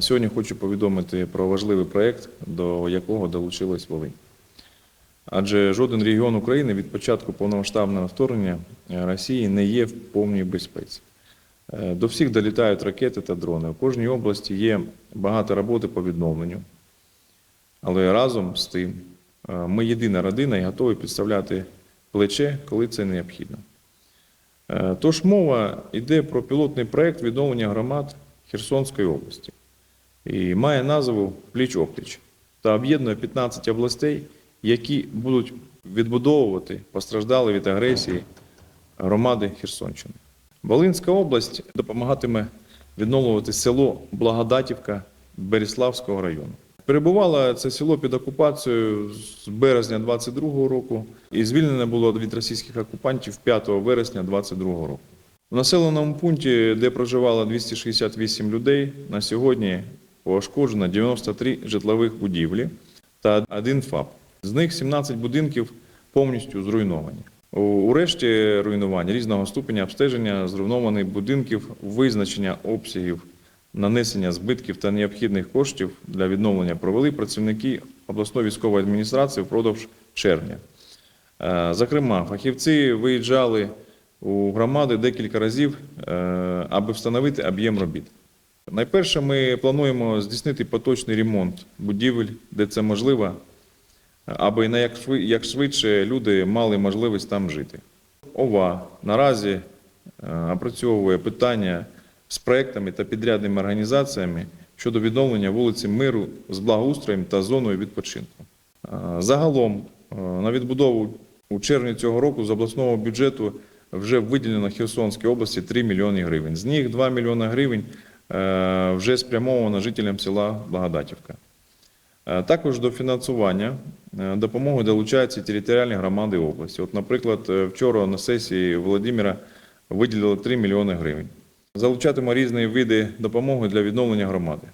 Сьогодні хочу повідомити про важливий проєкт, до якого долучилась Волинь. Адже жоден регіон України від початку повномасштабного вторгнення Росії не є в повній безпеці. Е, До всіх долітають ракети та дрони. У кожній області є багато роботи по відновленню. Але разом з тим е, ми єдина родина і готові підставляти плече, коли це необхідно. Е, Тож мова йде про пілотний проєкт відновлення громад Херсонської області і має назву Пліч-опліч та об'єднує 15 областей, які будуть відбудовувати постраждали від агресії громади Херсонщини. Волинська область допомагатиме відновлювати село Благодатівка Беріславського району. Перебувало це село під окупацією з березня 22-го року і звільнене було від російських окупантів 5 вересня 22-го року. В населеному пункті, де проживало 268 людей, на сьогодні пошкоджено 93 житлових будівлі та один ФАП. З них 17 будинків повністю зруйновані. У- решті руйнувань різного ступеня обстеження зруйнованих будинків, визначення обсягів нанесення збитків та необхідних коштів для відновлення провели працівники обласної військової адміністрації впродовж червня. Е, Зокрема, фахівці виїжджали у громади декілька разів, е, аби встановити об'єм робіт. Найперше, ми плануємо здійснити поточний ремонт будівель, де це можливо, аби на як швидше люди мали можливість там жити. ОВА наразі е, опрацьовує питання з проектами та підрядними організаціями щодо відновлення вулиці Миру з благоустроєм та зоною відпочинку. Е, Загалом е, на відбудову у червні цього року з обласного бюджету вже виділено Херсонській області 3 мільйони гривень. З них 2 мільйони гривень вже спрямовано жителям села Благодатівка. Е, Також до фінансування е, допомоги долучаються територіальні громади області. От, наприклад, е, вчора на сесії Володимира виділили 3 мільйони гривень. Залучатиме різні види допомоги для відновлення громади.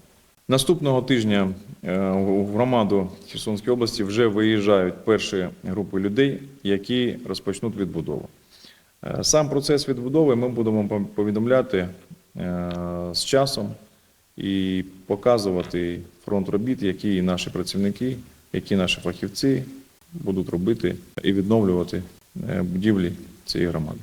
Наступного тижня е, в громаду Херсонської області вже виїжджають перші групи людей, які розпочнуть відбудову. Е, Сам процес відбудови ми будемо повідомляти е, з часом і показувати фронт робіт, які наші працівники, які наші фахівці будуть робити і відновлювати е, будівлі цієї громади.